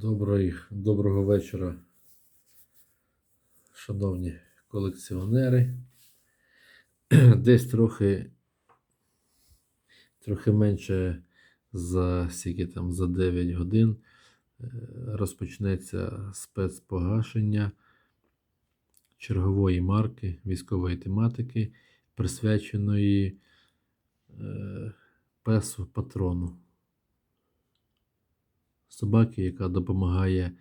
Доброї, доброго вечора, шановні колекціонери. Десь трохи, трохи менше за скільки там за 9 годин е, розпочнеться спецпогашення чергової марки військової тематики, присвяченої е, песу патрону собаки, яка допомагає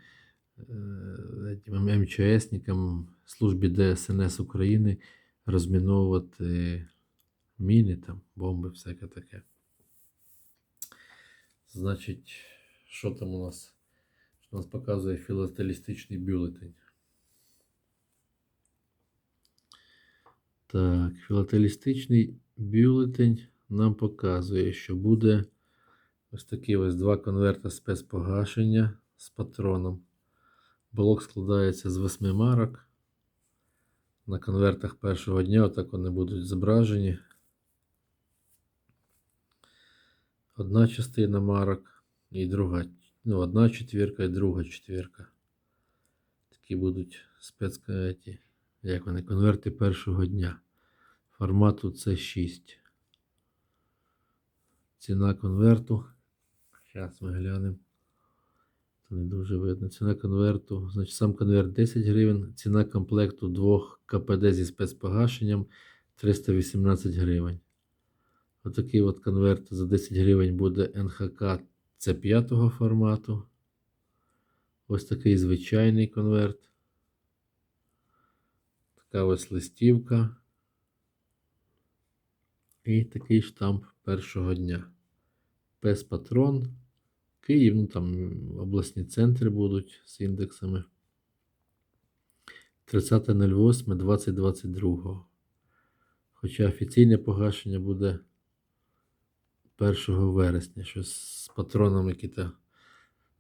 е, МЧСникам службі ДСНС України розміновувати міни, там, бомби, всяке таке. Значить, що там у нас? Що нас показує філателістичний бюлетень. Так, філателістичний бюлетень нам показує, що буде ось такі ось два конверта спецпогашення з патроном. Блок складається з восьми марок. На конвертах першого дня отак вони будуть зображені. Одна частина марок і друга. Ну, одна четвірка і друга четвірка. Такі будуть спецкаті, як вони, конверти першого дня. Формату C6. Ціна конверту. Зараз ми глянемо. Це не дуже видно. Ціна конверту. Значить, сам конверт 10 гривень. Ціна комплекту двох КПД зі спецпогашенням 318 гривень. Отакий от конверт за 10 гривень буде НХК це 5 формату. Ось такий звичайний конверт. Така ось листівка. І такий штамп першого дня. Пес Патрон. Київ, ну там обласні центри будуть з індексами. 30.08.2022. Хоча офіційне погашення буде 1 вересня, що з патронами які-то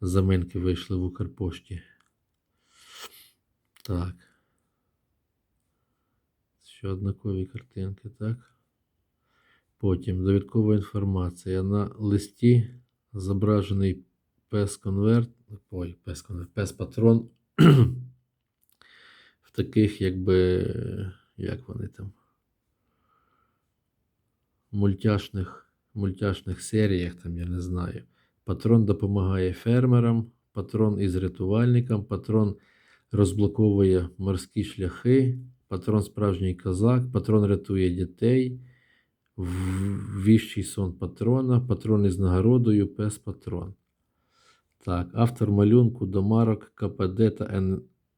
заминки вийшли в Укрпошті. Так. Ще однакові картинки, так? Потім довідкова інформація. На листі зображений пес-конверт. Ой, пес-конверт, пес-патрон. в таких, якби, як вони там, мультяшних, мультяшних серіях, там, я не знаю. Патрон допомагає фермерам, патрон із рятувальником, патрон розблоковує морські шляхи, патрон справжній козак, патрон рятує дітей. Віщий сон патрона, патрон із нагородою, пес патрон. Так, автор малюнку до марок КПД та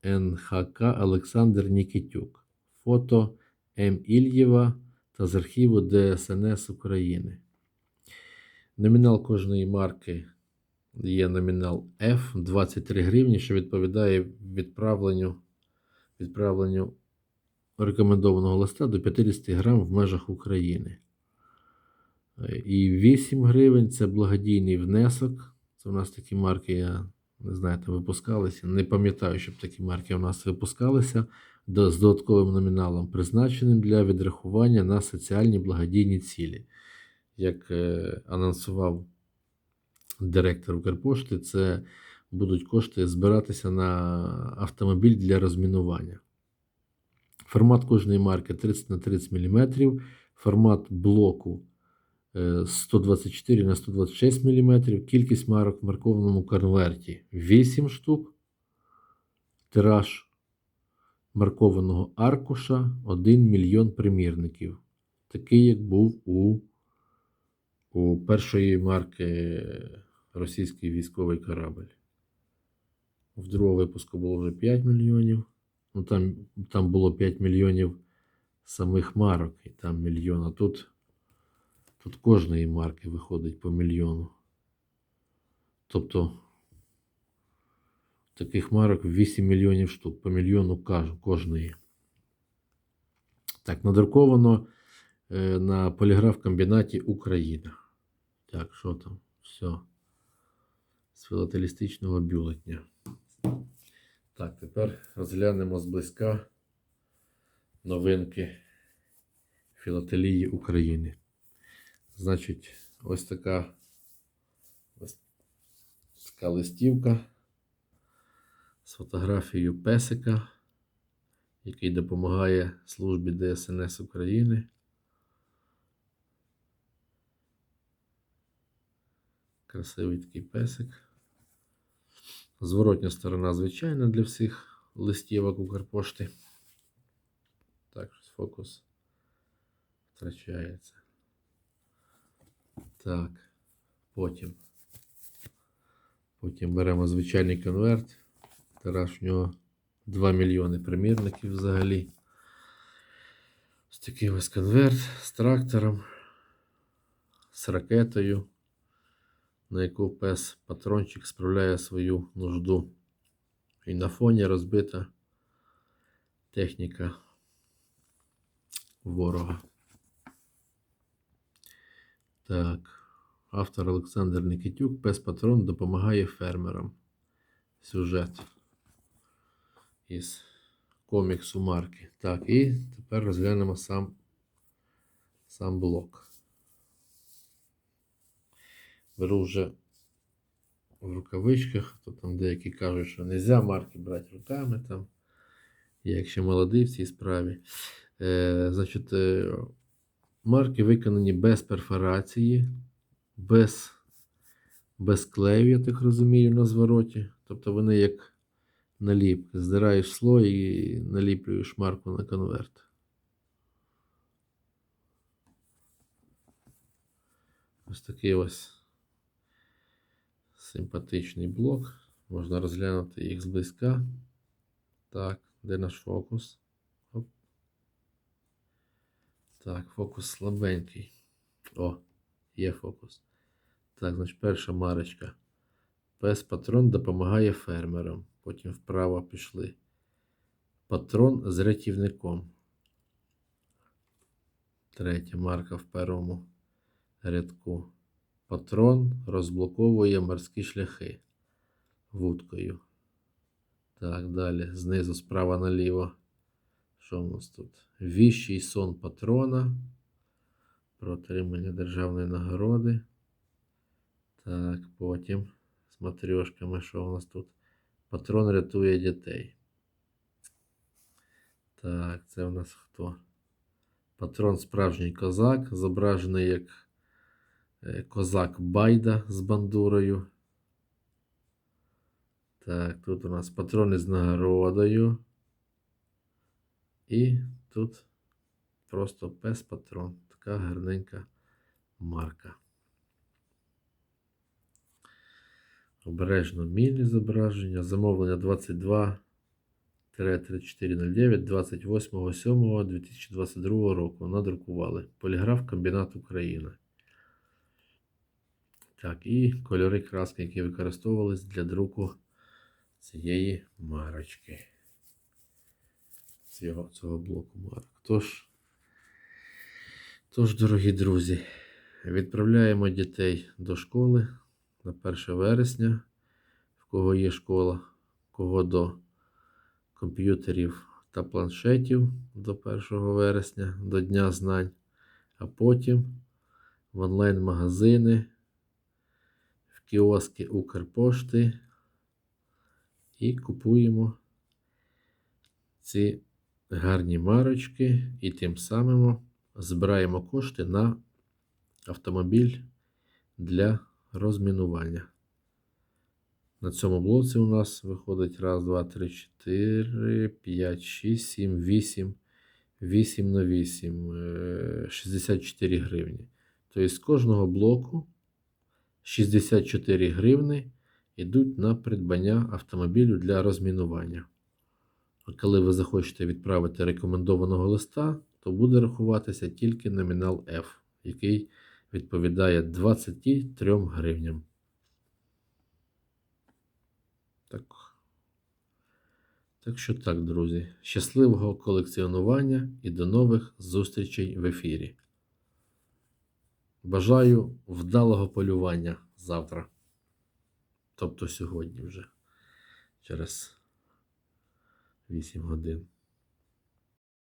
НХК Олександр Нікітюк. Фото М. Ільєва та з архіву ДСНС України. Номінал кожної марки є номінал F 23 гривні, що відповідає відправленню, відправленню рекомендованого листа до 50 грам в межах України. І 8 гривень це благодійний внесок. Це у нас такі марки, я не знаю, там випускалися. Не пам'ятаю, щоб такі марки у нас випускалися з додатковим номіналом, призначеним для відрахування на соціальні благодійні цілі. Як е, анонсував директор Укрпошти, це будуть кошти збиратися на автомобіль для розмінування. Формат кожної марки 30 на 30 мм, формат блоку 124 на 126 мм, кількість марок в маркованому конверті 8 штук, тираж маркованого аркуша 1 мільйон примірників. Такий, як був у, у першої марки російський військовий корабль. В другому випуску було вже 5 мільйонів. Ну, там, там було 5 мільйонів самих марок, і там мільйон. А тут, тут кожної марки виходить по мільйону. Тобто таких марок 8 мільйонів штук, по мільйону кожної. Так, надруковано е, на поліграф-комбінаті Україна. Так, що там? Все. З філателістичного бюлетня. Так, тепер розглянемо зблизька новинки філателії України. Значить, ось така ось така листівка з фотографією песика, який допомагає службі ДСНС України. Красивий такий песик. Зворотня сторона звичайна для всіх листівок Укрпошти. Так, фокус втрачається. Так, потім. Потім беремо звичайний конверт. Тараш в нього 2 мільйони примірників взагалі. Ось такий ось конверт з трактором, з ракетою, на яку пес патрончик справляє свою нужду. І на фоні розбита техніка ворога. Так. Автор Олександр Никитюк. Пес Патрон допомагає фермерам. Сюжет із коміксу марки. Так, і тепер розглянемо сам, сам блок. Беру вже в рукавичках, то там деякі кажуть, що не можна марки брати руками. Там. Я якщо молодий в цій справі. Е, значить, е, марки виконані без перфорації без, без клею, я так розумію, на звороті. Тобто вони як наліпки. Здираєш слой і наліплюєш марку на конверт. Ось такий ось симпатичний блок. Можна розглянути їх зблизька. Так, де наш фокус? Так, фокус слабенький. О, є фокус. Так, значить, перша марочка. Пес патрон допомагає фермерам. Потім вправо пішли. Патрон з рятівником. Третя марка в першому рядку. Патрон розблоковує морські шляхи вудкою. Так, далі. Знизу справа наліво. Що в нас тут? Віщий сон патрона. Про отримання державної нагороди. Так, потім з матрьошками, що у нас тут? Патрон рятує дітей. Так, це у нас хто? Патрон справжній козак, зображений як е, козак Байда з бандурою. Так, тут у нас патрони з нагородою. І тут просто пес-патрон. Така гарненька марка. Обережно міні зображення. Замовлення 22 3409 28.07.2022 року. Надрукували. Поліграф Комбінат Україна. Так, і кольори краски, які використовувались для друку цієї марочки. Цього, цього блоку марок. Тож, тож, дорогі друзі, відправляємо дітей до школи на 1 вересня, в кого є школа, кого до комп'ютерів та планшетів до 1 вересня, до Дня знань, а потім в онлайн-магазини, в кіоски Укрпошти і купуємо ці гарні марочки і тим самим збираємо кошти на автомобіль для розмінування. На цьому блоці у нас виходить раз, два, три, чотири, п'ять, шість, сім, вісім. 8 на 8, е, 64 гривні. Тобто з кожного блоку 64 гривни йдуть на придбання автомобілю для розмінування. А коли ви захочете відправити рекомендованого листа, то буде рахуватися тільки номінал F, який відповідає 23 гривням. Так. Так що так, друзі. Щасливого колекціонування і до нових зустрічей в ефірі. Бажаю вдалого полювання завтра. Тобто сьогодні вже через 8 годин.